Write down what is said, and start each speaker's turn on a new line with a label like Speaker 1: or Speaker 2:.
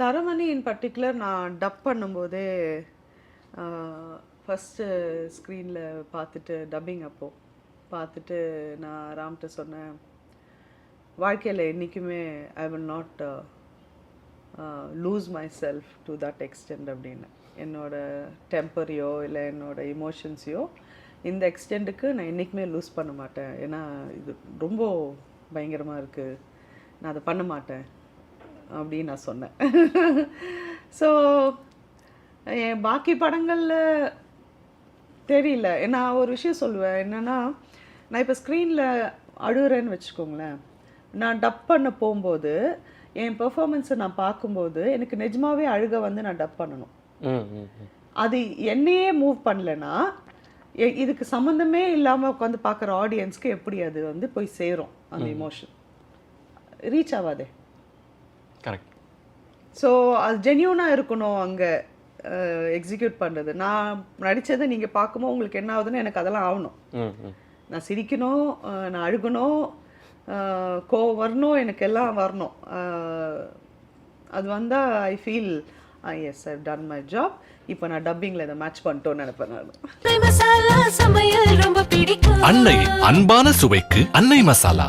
Speaker 1: Taramani in particular நான் dub பண்ணும்போதே first ஸ்க்ரீனில் பார்த்துட்டு டப்பிங் அப்போது பார்த்துட்டு நான் ராம்கிட்ட சொன்னேன் வாழ்க்கையில் என்றைக்குமே I will not lose myself to that extent அப்படின்னு. என்னோடய டெம்பரையோ இல்லை என்னோட இமோஷன்ஸையோ இந்த எக்ஸ்டெண்டுக்கு நான் என்றைக்குமே லூஸ் பண்ண மாட்டேன். ஏன்னா இது ரொம்ப பயங்கரமாக இருக்குது நான் அதை பண்ண மாட்டேன். அப்படின்னு நான் சொன்னேன். ஸோ என் பாக்கி படங்களில் தெரியல. நான் ஒரு விஷயம் சொல்லுவேன். என்னென்னா நான் இப்போ ஸ்க்ரீனில் அழுகுறேன்னு வச்சுக்கோங்களேன். நான் டப் பண்ண போகும்போது என் பெர்ஃபார்மன்ஸை நான் பார்க்கும்போது எனக்கு நிஜமாவே அழுக வந்து நான் டப் பண்ணணும். அது என்னையே மூவ் பண்ணலனா எ- இதுக்கு சம்மந்தமே இல்லாமல் உட்காந்து பார்க்குற ஆடியன்ஸ்க்கு எப்படி அது வந்து போய் சேரும் அந்த இமோஷன் ரீச் ஆகாதே.
Speaker 2: கரெக்ட்
Speaker 1: ஸோ அது ஜென்யூனாக இருக்கணும் அங்கே எக்ஸிக்யூட் பண்ணுறது நான் நடித்ததை நீங்கள் பார்க்கும்போது உங்களுக்கு என்ன ஆகுதுன்னு எனக்கு அதெல்லாம் ஆகணும். நான் சிரிக்கணும் நான் அழுகணும் கோவம் வரணும் எனக்கு எல்லாம் வரணும். அது வந்தால் I feel yes I done my job இப்போ நான் டப்பிங்கில் இதை மேட்ச் பண்ணிட்டோன்னு நினைப்பேன்
Speaker 3: அன்னை அன்பான சுவைக்கு அன்னை மசாலா.